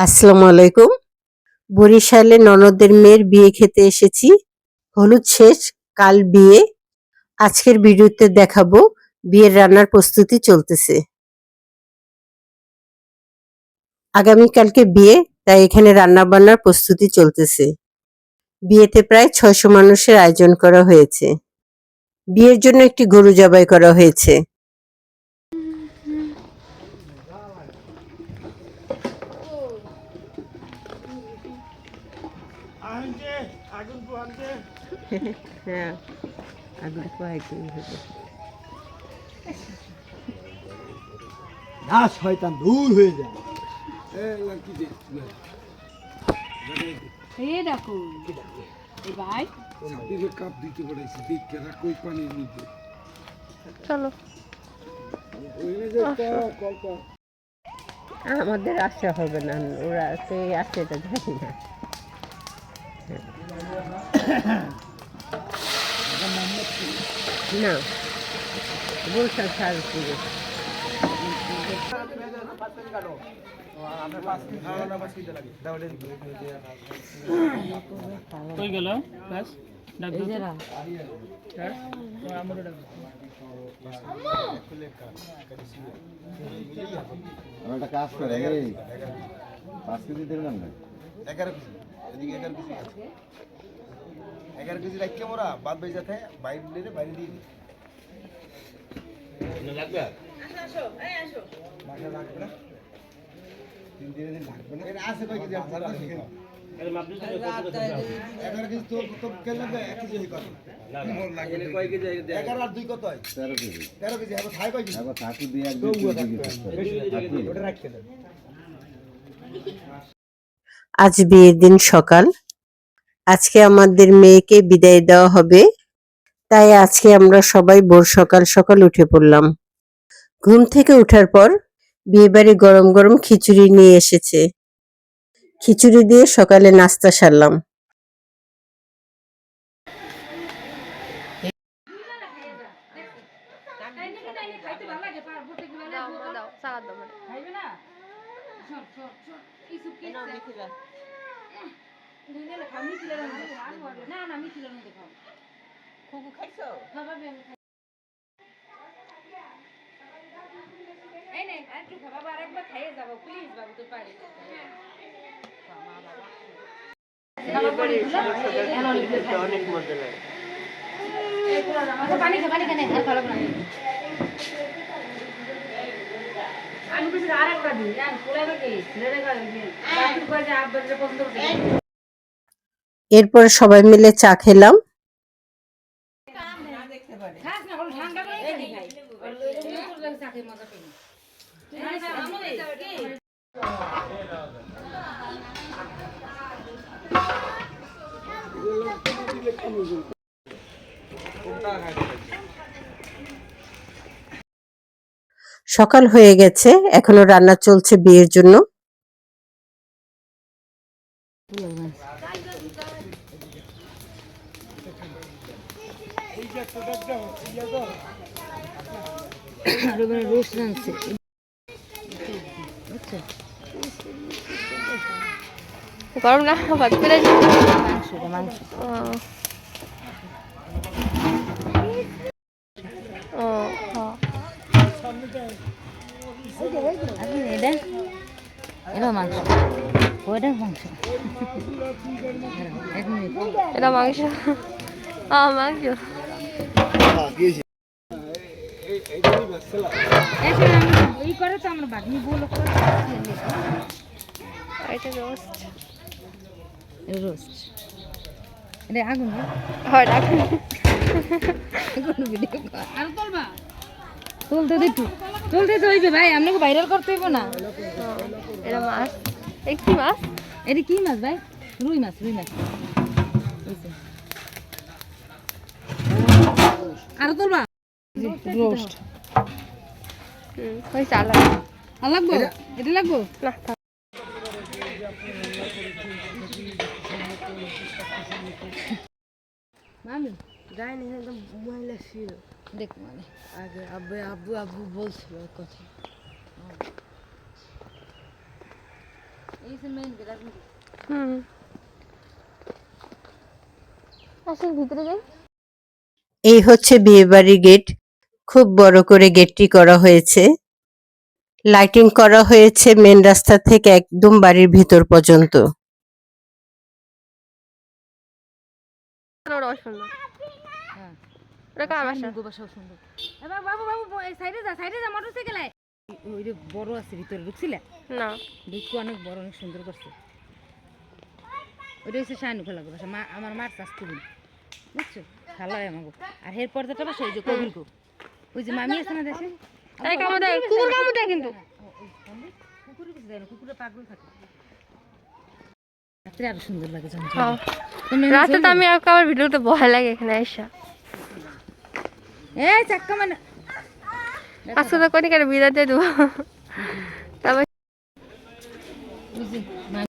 আসসালামু আলাইকুম। বরিশালে ননদের মেয়ের বিয়ে খেতে এসেছি। হলুদ শেষ, কাল বিয়ে। আজকের ভিডিওতে দেখাবো বিয়ের রান্নার প্রস্তুতি চলতেছে। আগামীকালকে বিয়ে, তাই এখানে রান্না বান্নার প্রস্তুতি চলতেছে। বিয়েতে প্রায় ছয়শো মানুষের আয়োজন করা হয়েছে। বিয়ের জন্য একটি গরু জবাই করা হয়েছে। আগুন হ্যাঁ আগুন পোহাইতে না শয়তান দূর হয়ে যায় এই দেখো। এই ভাই। কাপ দিতে পারাইছি দেখে না কই পানির মধ্যে। চলো। আমাদের আশা হবে না ওরা এই আশাটা জানি না। না বলছেন সারপুরে কই গেল? বাস ডাক দাও তো। ডাক দাও। একটা কাজ করে পাঁচ কেজি দিলাম না এদিকে এগারো কেজি আছে। এগারো কেজি রাখতে মোরা বাদ বেজে যাতে বাইরে দিলে বাইরে দিয়ে দিই। লাগবে তিন দিনের দিন লাগবে না? এটা আছে কয় কেজি? আপনার এগারো কেজি তো তো কে লাগবে? এক কেজি হই কত কয় কেজি। এগারো আর দুই কত হয়? তেরো কেজি। তেরো কেজি এখন খাই কয় কেজি? এখন থাকু দিয়ে এক দুই কেজি থাকু ওটা রাখতে দেন আজ বিয়ের দিন সকাল। আজকে আমাদের মেয়েকে বিদায় দেওয়া হবে। তাই আজকে আমরা সবাই ভোর সকাল সকাল উঠে পড়লাম। ঘুম থেকে ওঠার পর বিয়েবাড়ি গরম গরম খিচুড়ি নিয়ে এসেছে। খিচুড়ি দিয়ে সকালে নাস্তা সারলাম। খাইবে না? সর সর সর কিছু কিছু আমি খিলানো না না আমি খিলানো দেখাও খুকু খাইছো? খাবার আমি খাই। এই নে একটু খাবা বাবা আরেকবার খাইয়ে যাব প্লিজ বাবু তুই পারিস অনেক মজা লাগে। পানি খা পানি খানে আর ভালো না। আমি কিছু দিন। জান কোলে নাকি ছেড়ে গেল বাকি করে আব্বার যে পছন্দ করতে এরপর সবাই মিলে চা খেলাম খাস না বলো ঠান্ডা করে খাই খাই তোর লাগে চাকরি মজা পেয়ে সকাল হয়ে গেছে এখনও রান্না চলছে বিয়ের জন্য। গরম না ভাত পেরে ও হ্যাঁ এটা মাংস। ওইটা মাংস। এটা মাংস মাংস এই করে তো আমরা বাগনি বলো এটা রোস্ট রোস্ট এটা আগুন হয় ভিডিও আর তুলবা তুলতে দে একটু। তুলতে তো হইবে ভাই আপনাকে ভাইরাল করতে হইব না। এটা মাছ। এই কি মাছ? এটা কি মাছ ভাই? রুই মাছ রুই মাছ। আর তুলবা? রোস্ট হয়েছে আর। লাগবো? এটা লাগবো? না মামি। যায়নি একদম মহিলা ছিল। দেখ মানে। আগে আব্বু আব্বু আব্বু বলছিল কথা। এই যে মেইন গেট হুম। আসেন ভিতরে যাই। এই হচ্ছে বিয়েবাড়ি গেট। খুব বড় করে গেটটি করা হয়েছে। লাইটিং করা হয়েছে মেন রাস্তা থেকে একদম বাড়ির ভিতর পর্যন্ত। ওরা কার বাসা বাসাও সুন্দর। এবার বাবু বাবু এই সাইডে যা সাইডে যা মোটরসাইকেলে ওই যে বড় আছে ভিতরে ঢুকছিলে? না। দেখতে অনেক বড় অনেক সুন্দর করছে। ওইটা হচ্ছে শাহানু খোলা বাসা। মা আমার মার চাষতে দিন। বুঝছ? ভালো আমাকে আর এর পর্দাটা বাসা ওই যে কবির গো। ওই যে মামি আছে না দেশে তাই কামড় দেয় কুকুর কামড় দেয় কিন্তু। কুকুরের কিছু দেয় না কুকুরে পাগল থাকে। রাত্রে আরও সুন্দর লাগে হ্যাঁ। রাতে তো আমি আর ভিডিওতে ভয় লাগে এখানে আইসা। এই চাক্কা মানে। আজকে তো কোনি বিদায় দিয়ে দেবো? বুঝি।